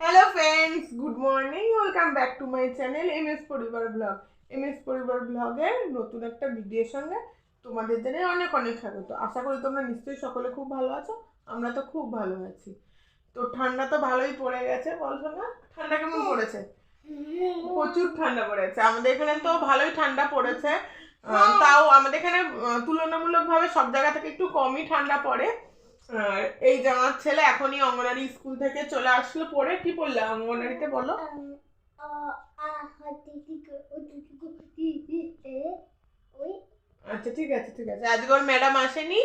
Hello friends good morning welcome back to my channel M S Paribar blog M S Paribar ব্লগের নতুন একটা ভিডিওর সঙ্গে তোমাদের জানাই অনেক অনেক স্বাগত। আশা করি তোমরা নিশ্চয়ই সকলে খুব ভালো আছো আমরা তো খুব ভালো আছি। তো ঠান্ডা তো ভালোই পড়ে গেছে বলছো না ঠান্ডা কেমন পড়েছে? প্রচুর ঠান্ডা পড়েছে। আমাদের এখানে তো ভালোই ঠান্ডা পড়েছে। আহ, তাও আমাদের এখানে তুলনামূলকভাবে সব জায়গা থেকে একটু কমই ঠান্ডা পড়ে। এই যে আমার ছেলে এখনই অঙ্গনারী স্কুল থেকে চলে আসলো পড়ে। কি পড়লে অঙ্গনারীতে বলো? আচ্ছা ঠিক আছে ঠিক আছে। আজকে ওর ম্যাডাম আসেনি।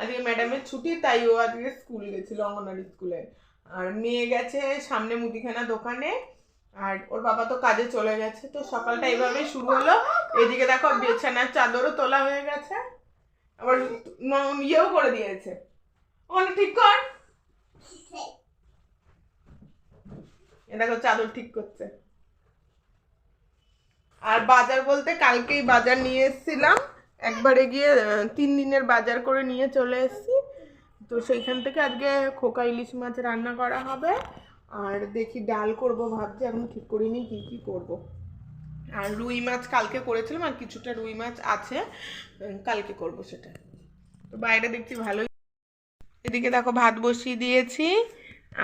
আজকে ম্যাডামের ছুটি, তাই ও আজকে স্কুল গেছিল, অঙ্গনারী স্কুলে। আর মেয়ে গেছে সামনে মুদিখানা দোকানে। আর ওর বাবা তো কাজে চলে গেছে, তো সকালটা এইভাবে শুরু হলো। এদিকে দেখো বিছানার চাদরও তোলা হয়ে গেছে। আবার ইয়েও করে দিয়েছে। ওখানে ঠিক কর। এ দেখো চাদর ঠিক করছে। আর বাজার বলতে কালকেই বাজার নিয়ে এসেছিলাম। একবারে গিয়ে তিন দিনের বাজার করে নিয়ে চলে এসেছি। তো সেইখান থেকে আজকে খোকা ইলিশ মাছ রান্না করা হবে। আর দেখি ডাল করব ভাবছি এখন ঠিক করিনি কি কি করব। আর রুই মাছ কালকে করেছিলাম আর কিছুটা রুই মাছ আছে কালকে করব সেটা। তো বাইরে দেখছি ভালোই এদিকে দেখো ভাত বসিয়ে দিয়েছি।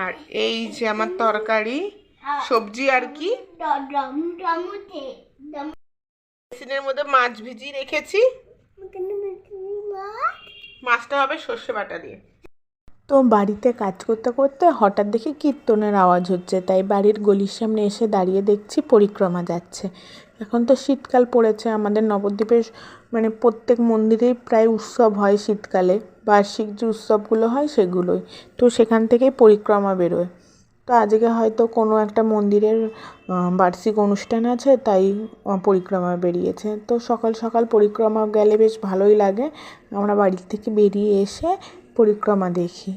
আর এই যে আমার তরকারি সবজি আর কি? মেশিনের মধ্যে মাছ ভিজিয়ে রেখেছি। মাছটা হবে সর্ষে বাটা দিয়ে। তো বাড়িতে কাজ করতে করতে হঠাৎ দেখি কীর্তনের আওয়াজ হচ্ছে। তাই বাড়ির গলির সামনে এসে দাঁড়িয়ে দেখছি পরিক্রমা যাচ্ছে। এখন তো শীতকাল পড়েছে, আমাদের নবদ্বীপের মানে প্রত্যেক মন্দিরেই প্রায় উৎসব হয় শীতকালে। বার্ষিক যে উৎসবগুলো হয় সেগুলোই। তো সেখান থেকেই পরিক্রমা বেরোয়। তো আজকে হয়তো কোনো একটা মন্দিরের বার্ষিক অনুষ্ঠান আছে, তাই পরিক্রমা বেরিয়েছে। তো সকাল সকাল পরিক্রমা গেলে বেশ ভালোই লাগে। আমরা বাড়ি থেকে বেরিয়ে এসে পরিক্রমা দেখি।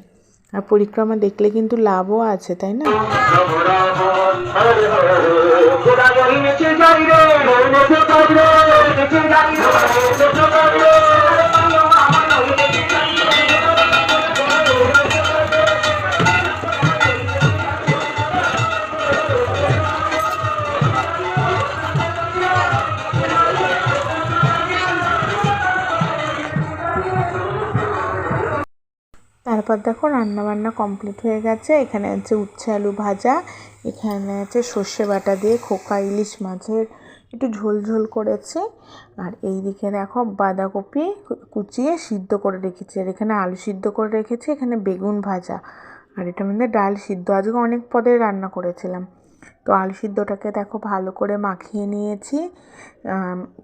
আর পরিক্রমা দেখলে কিন্তু লাভও আছে তাই না? তারপর দেখো রান্না বান্না কমপ্লিট হয়ে গেছে। এখানে আছে উচ্ছে আলু ভাজা, এখানে আছে সর্ষে বাটা দিয়ে খোকা ইলিশ মাছের একটু ঝোল ঝোল করেছে। আর এই দিকে দেখো বাঁধাকপি কুচিয়ে সিদ্ধ করে রেখেছি। আর এখানে আলু সিদ্ধ করে রেখেছি, এখানে বেগুন ভাজা। আর এটার মধ্যে ডাল সিদ্ধ। আজকে অনেক পদের রান্না করেছিলাম। তো আলু সিদ্ধটাকে দেখো ভালো করে মাখিয়ে নিয়েছি।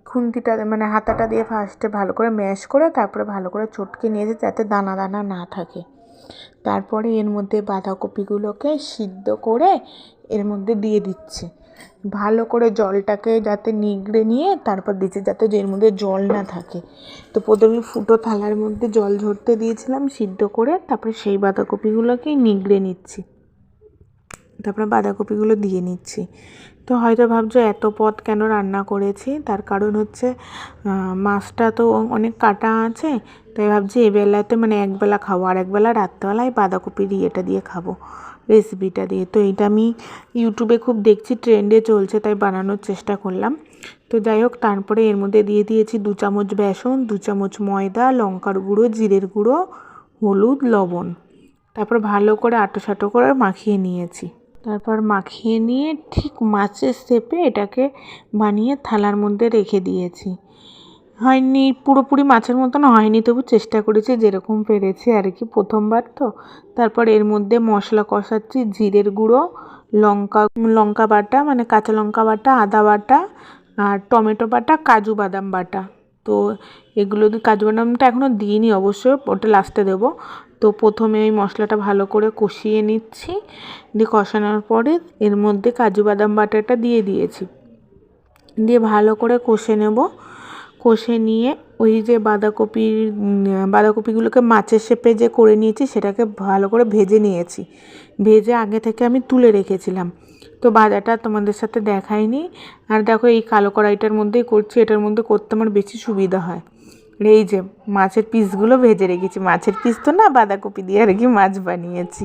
খুন্তিটা মানে হাতাটা দিয়ে ফার্স্টে ভালো করে ম্যাশ করে তারপরে ভালো করে চটকে নিয়েছি যাতে দানা দানা না থাকে। তারপরে এর মধ্যে বাঁধাকপিগুলোকে সিদ্ধ করে এর মধ্যে দিয়ে দিচ্ছি। ভালো করে জলটাকে যাতে নিগড়ে নিয়ে তারপর দিচ্ছি যাতে এর মধ্যে জল না থাকে। তো প্রথমে ফুটো থালার মধ্যে জল ঝরতে দিয়েছিলাম সিদ্ধ করে তারপরে সেই বাঁধাকপিগুলোকেই নিগড়ে নিচ্ছি। তারপরে বাঁধাকপিগুলো দিয়ে নিচ্ছি। তো হয়তো ভাবছ, এত পদ কেন রান্না করেছি? তার কারণ হচ্ছে মাছটা তো অনেক কাটা আছে। তাই ভাবছি এবেলাতে মানে একবেলা খাব। আর একবেলা রাত্রেবেলায় বাঁধাকপির ইয়েটা দিয়ে খাব রেসিপিটা দিয়ে। তো এটা আমি ইউটিউবে খুব দেখছি ট্রেন্ডে চলছে, তাই বানানোর চেষ্টা করলাম। তো যাই হোক, তারপরে এর মধ্যে দিয়ে দিয়েছি দু চামচ বেসন, দু চামচ ময়দা, লঙ্কার গুঁড়ো, জিরের গুঁড়ো, হলুদ, লবণ। তারপর ভালো করে আটো সাটো করে মাখিয়ে নিয়েছি। তারপর মাখিয়ে নিয়ে ঠিক মাছের শেপে এটাকে বানিয়ে থালার মধ্যে রেখে দিয়েছি। হয়নি, পুরোপুরি মাছের মতন হয়নি, তবু চেষ্টা করেছি, যেরকম পেরেছি আর কি, প্রথমবার তো। তারপর এর মধ্যে মশলা কষাচ্ছি, জিরের গুঁড়ো, লঙ্কা লঙ্কা বাটা মানে কাঁচা লঙ্কা বাটা, আদা বাটা আর টমেটো বাটা, কাজু বাদাম বাটা। তো এগুলো কাজু বাদামটা এখনও দিইনি অবশ্য, ওটা লাস্টে দেবো। তো প্রথমে ওই মশলাটা ভালো করে কষিয়ে নিচ্ছি, দিয়ে কষানোর পরে এর মধ্যে কাজু বাদাম বাটাটা দিয়ে দিয়েছি। দিয়ে ভালো করে কষে নেব। কষে নিয়ে ওই যে বাঁধাকপির বাঁধাকপিগুলোকে মাছের শেপে যে করে নিয়েছি, সেটাকে ভালো করে ভেজে নিয়েছি। ভেজে আগে থেকে আমি তুলে রেখেছিলাম। তো ভাজাটা তোমাদের সাথে দেখাইনি। আর দেখো এই কালো কড়াইটার মধ্যেই করছি, এটার মধ্যে করতে আমার বেশি সুবিধা হয়। এই যে মাছের পিসগুলো ভেজে রেখেছি, মাছের পিস তো না বাঁধাকপি দিয়ে আর কি মাছ বানিয়েছি।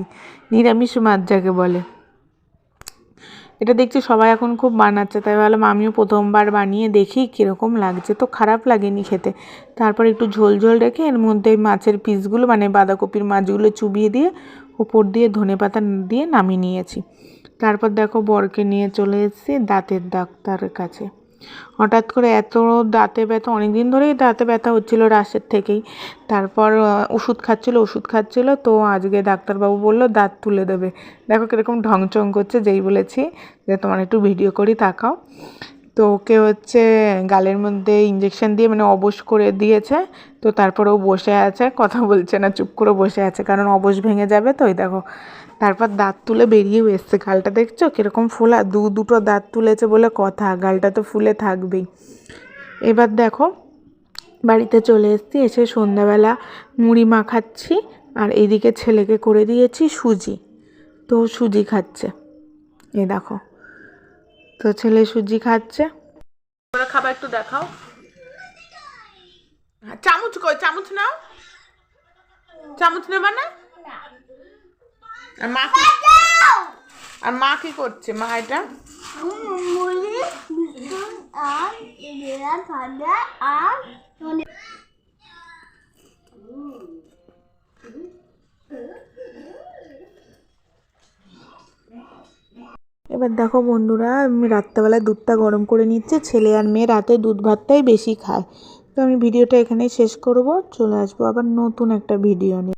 নিরামিষ মাছ যাকে বলে। এটা দেখছি সবাই এখন খুব বানাচ্ছে, তাই ভাবলাম আমিও প্রথমবার বানিয়ে দেখি কীরকম লাগছে। তো খারাপ লাগেনি খেতে। তারপর একটু ঝোল ঝোল রেখে এর মধ্যে মাছের পিসগুলো মানে বাঁধাকপির মাছগুলো চুবিয়ে দিয়ে উপর দিয়ে ধনে পাতা দিয়ে নামিয়ে নিয়েছি। তারপর দেখো বরকে নিয়ে চলে এসেছি দাঁতের ডাক্তারের কাছে। হঠাৎ করে এত দাঁতে ব্যথা অনেক দিন ধরেই দাঁতে ব্যথা হচ্ছিল রাশের থেকেই। তারপর ওষুধ খাচ্ছিল ওষুধ খাচ্ছিল, তো আজকে ডাক্তারবাবু বলল, দাঁত তুলে দেবে। দেখো কীরকম ঢংচং করছে, যেই বলেছি যে, তোমার একটু ভিডিও করি, তাকাও। তো ওকে হচ্ছে গালের মধ্যে ইঞ্জেকশন দিয়ে মানে অবশ করে দিয়েছে। তো তারপর ও বসে আছে, কথা বলছে না, চুপ করে বসে আছে, কারণ অবশ ভেঙে যাবে তো ওই দেখো। তারপর দাঁত তুলে বেরিয়েও এসছে গালটা, দেখছ? কীরকম ফোলা দু দুটো দাঁত তুলেছে বলে কথা, গালটা তো ফুলে থাকবেই। এবার দেখো, বাড়িতে চলে এসেছি, এসে সন্ধ্যাবেলা মুড়ি মাখাচ্ছি, আর এদিকে ছেলেকে করে দিয়েছি সুজি। তো সুজি খাচ্ছে এ দেখো। তো ছেলে সুজি খাচ্ছে। তোমরা খাবার একটু দেখাও। হ্যাঁ, চামচ কই চামচ নাও। চামচ নেবা না? আর মা কি আর মা কি করছে? মা এটা আর আর এবার দেখো বন্ধুরা, আমি রাত্রেবেলায় দুধটা গরম করে নিচ্ছে। ছেলে আর মেয়ে রাতে দুধ ভাতটাই বেশি খায়। তো আমি ভিডিওটা এখানেই শেষ করব। চলে আসব আবার নতুন একটা ভিডিও নিয়ে।